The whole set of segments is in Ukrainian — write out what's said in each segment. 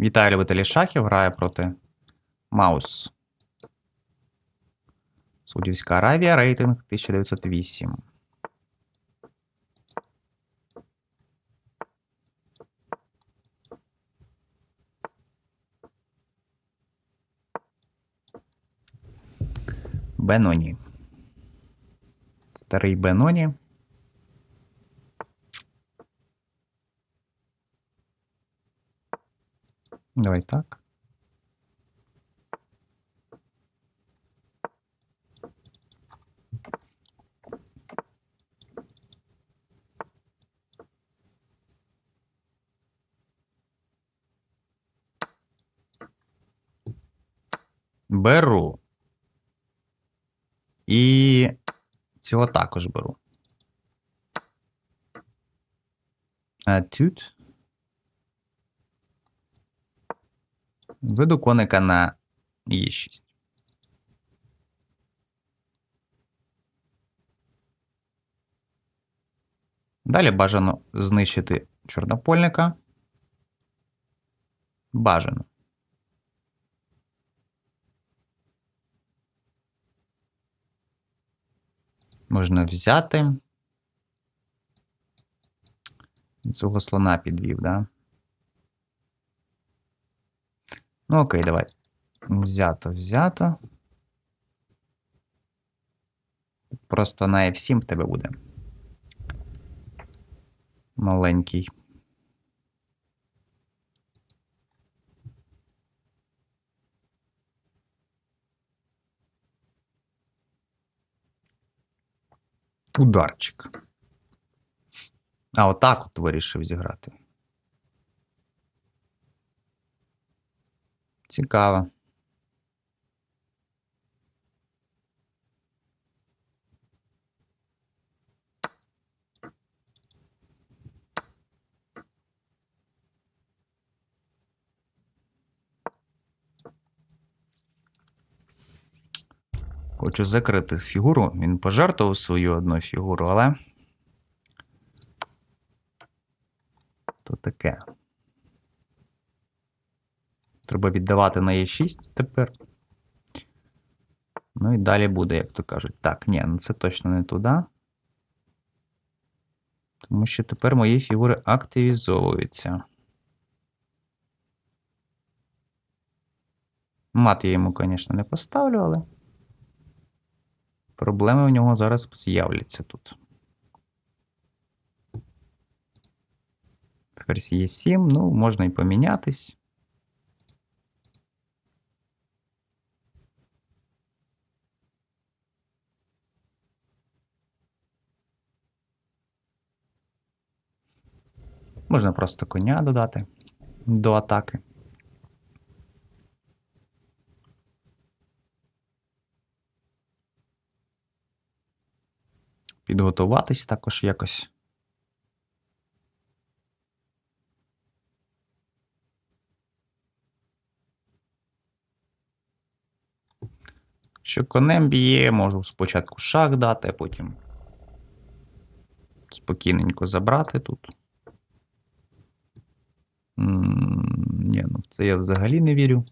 Вітаю любителі шахів. Грає проти Маус. Саудівська Аравія, рейтинг 1908. Беноні. Старий Беноні. Давай так. Беру. І цього також беру. А тут. Веду коника на Е6. Далі бажано знищити чорнопольника. Бажано. Можна взяти. Цього слона підвів, да? Ну, окей, давай. Взято, взято. Просто на F7 в тебе буде. Маленький. Ударчик. А, отак от вирішив зіграти. Цікаво. Хочу закрити фігуру. Він пожертвував свою одну фігуру, але. То таке. Треба віддавати на Е6 тепер. Ну і далі буде, як то кажуть. Так, ні, ну це точно не туди. Тому що тепер мої фігури активізовуються. Мат я йому, звісно, не поставлю, але проблеми в нього зараз з'являться тут. Ферзь є 7, ну, можна і помінятись. Можна просто коня додати до атаки. Підготуватись також якось. Що конем б'є, можу спочатку шах дати, а потім спокійненько забрати тут. Ні, ну в це я взагалі не вірю.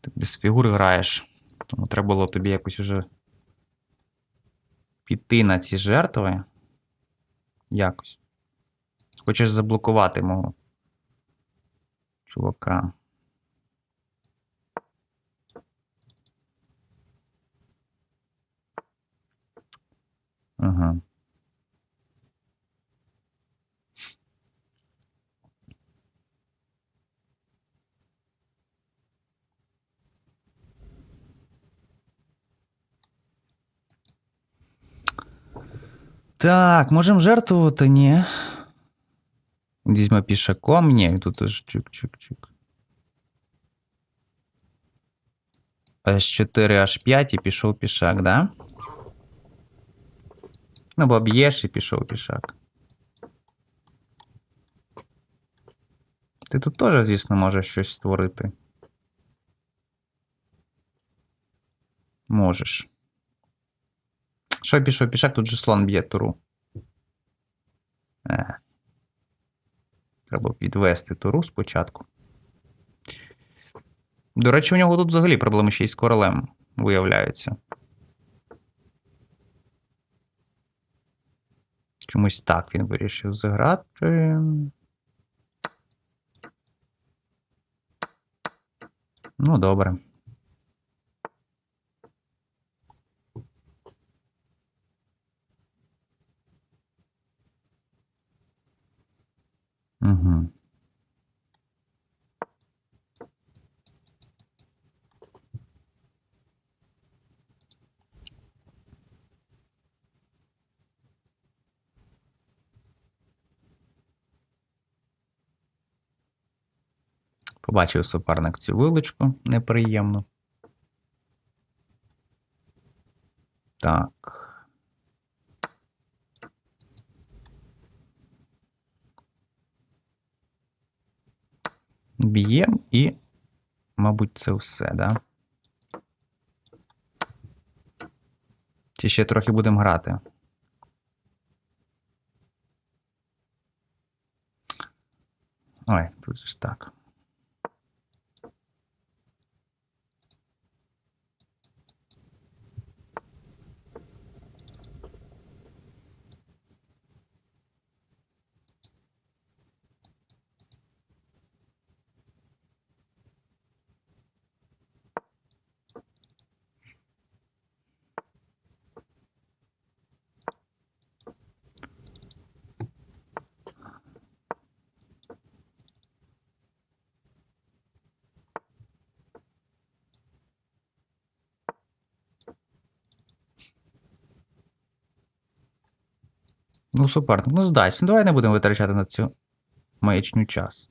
Ти без фігур граєш. Тому треба було тобі якось уже піти на ці жертви. Якось. Хочеш заблокувати мого чувака. Ага. Так, можемо жертвувати, ні. Візьме пішаком. Ні, тут теж чик-чик-чик. H4, H5 і пішов пішак, да? Ну, бо б'єш і пішов пішак. Ти тут теж, звісно, можеш щось створити. Можеш. Що пішов пішак, тут же слон б'є туру. Е. Треба відвести туру спочатку. До речі, у нього тут взагалі проблеми ще й з королем виявляються. Чомусь так він вирішив зіграти. Ну, добре. Угу. Побачив суперник цю вилочку неприємну. Так. Б'єм і, мабуть, це все, да? Чи ще трохи будемо грати? Ой, тут же ж так. Ну, суперник, ну здасть. Ну, давай не будемо витрачати на цю маячню час.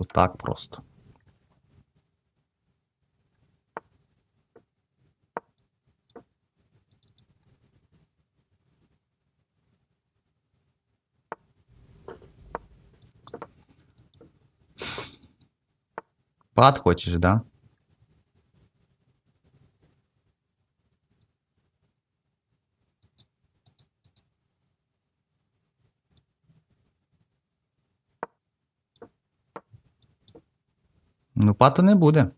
Треба було так просто. Пад хочеш, да? Ну, пату не буде.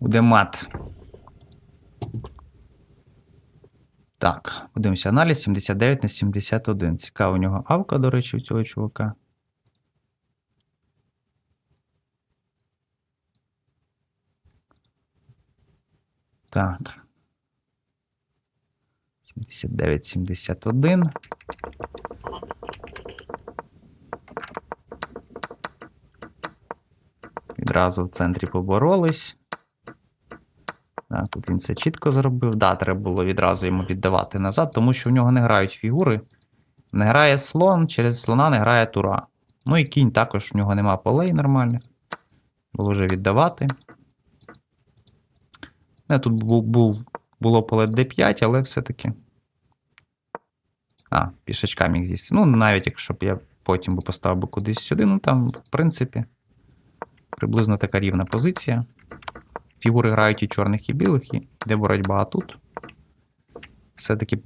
Буде мат. Так, подивимося аналіз 79 на 71. Цікава у нього авка, до речі, у цього чувака. Так. 79, 71. Відразу в центрі поборолись. Так, тут він все чітко зробив. Да, треба було відразу йому віддавати назад, тому що в нього не грають фігури. Не грає слон, через слона не грає тура. Ну і кінь також в нього нема полей нормальних. Було вже віддавати. Не, тут був, був, було поле D5, але все-таки. А, пішачка міг з'їсти. Ну, навіть якщо б я потім би поставив би кудись сюди, ну там, в принципі, приблизно така рівна позиція. Фігури грають і чорних, і білих, і йде боротьба тут. Все-таки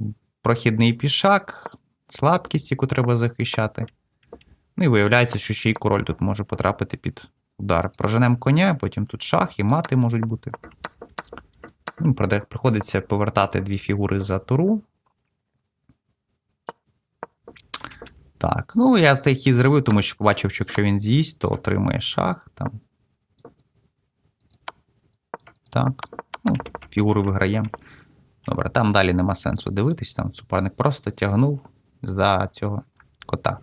прохідний пішак, слабкість, яку треба захищати. Ну і виявляється, що ще й король тут може потрапити під удар. Проженемо коня, потім тут шах і мати можуть бути. Ну, Приходиться повертати дві фігури за туру. Так, ну я з стейки зробив, тому що побачив, що якщо він з'їсть, то отримає шах там. Так. ну, Фігури виграємо. Добре, там далі нема сенсу дивитись, там супарник просто тягнув за цього кота.